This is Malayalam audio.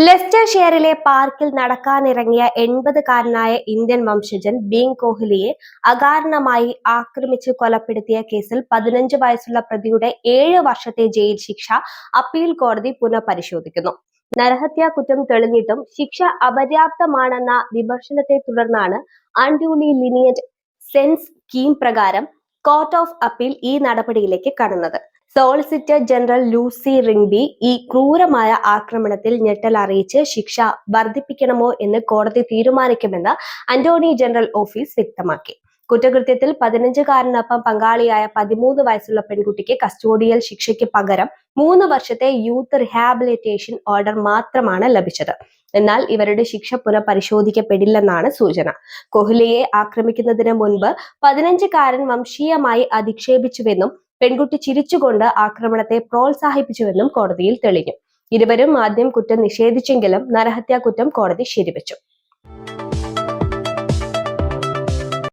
ലെസ്റ്റർ ഷെയറിലെ പാർക്കിൽ നടക്കാനിറങ്ങിയ എൺപതുകാരനായ ഇന്ത്യൻ വംശജൻ ബീങ് കോഹ്ലിയെ അകാരണമായി ആക്രമിച്ച് കൊലപ്പെടുത്തിയ കേസിൽ പതിനഞ്ച് വയസ്സുള്ള പ്രതിയുടെ ഏഴ് വർഷത്തെ ജയിൽ ശിക്ഷ അപ്പീൽ കോടതി പുനഃപരിശോധിക്കുന്നു. നരഹത്യാ കുറ്റം തെളിഞ്ഞിട്ടും ശിക്ഷ അപര്യാപ്തമാണെന്ന വിമർശനത്തെ തുടർന്നാണ് അൺഡ്യൂലി ലിനിയറ്റ് സെൻസ് കീം പ്രകാരം കോർട്ട് ഓഫ് അപ്പീൽ ഈ നടപടിയിലേക്ക് കടന്നത്. സോളിസിറ്റർ ജനറൽ ലൂസി റിംഗ്ബി ഈ ക്രൂരമായ ആക്രമണത്തിൽ ഞെട്ടൽ അറിയിച്ച് ശിക്ഷ വർദ്ധിപ്പിക്കണമോ എന്ന് കോടതി തീരുമാനിക്കുമെന്ന് അന്റോണി ജനറൽ ഓഫീസ് വ്യക്തമാക്കി. കുറ്റകൃത്യത്തിൽ പതിനഞ്ചുകാരനൊപ്പം പങ്കാളിയായ പതിമൂന്ന് വയസ്സുള്ള പെൺകുട്ടിക്ക് കസ്റ്റോഡിയൽ ശിക്ഷയ്ക്ക് പകരം മൂന്ന് വർഷത്തെ യൂത്ത് റിഹാബിലിറ്റേഷൻ ഓർഡർ മാത്രമാണ് ലഭിച്ചത്. എന്നാൽ ഇവരുടെ ശിക്ഷ പുനഃപരിശോധിക്കപ്പെടില്ലെന്നാണ് സൂചന. കോഹ്ലിയെ ആക്രമിക്കുന്നതിന് മുൻപ് പതിനഞ്ചുകാരൻ വംശീയമായി അധിക്ഷേപിച്ചുവെന്നും പെൺകുട്ടി ചിരിച്ചുകൊണ്ട് ആക്രമണത്തെ പ്രോത്സാഹിപ്പിച്ചുവെന്നും കോടതിയിൽ തെളിഞ്ഞു. ഇരുവരും ആദ്യം കുറ്റം നിഷേധിച്ചെങ്കിലും നരഹത്യാ കുറ്റം കോടതി ശരിവച്ചു.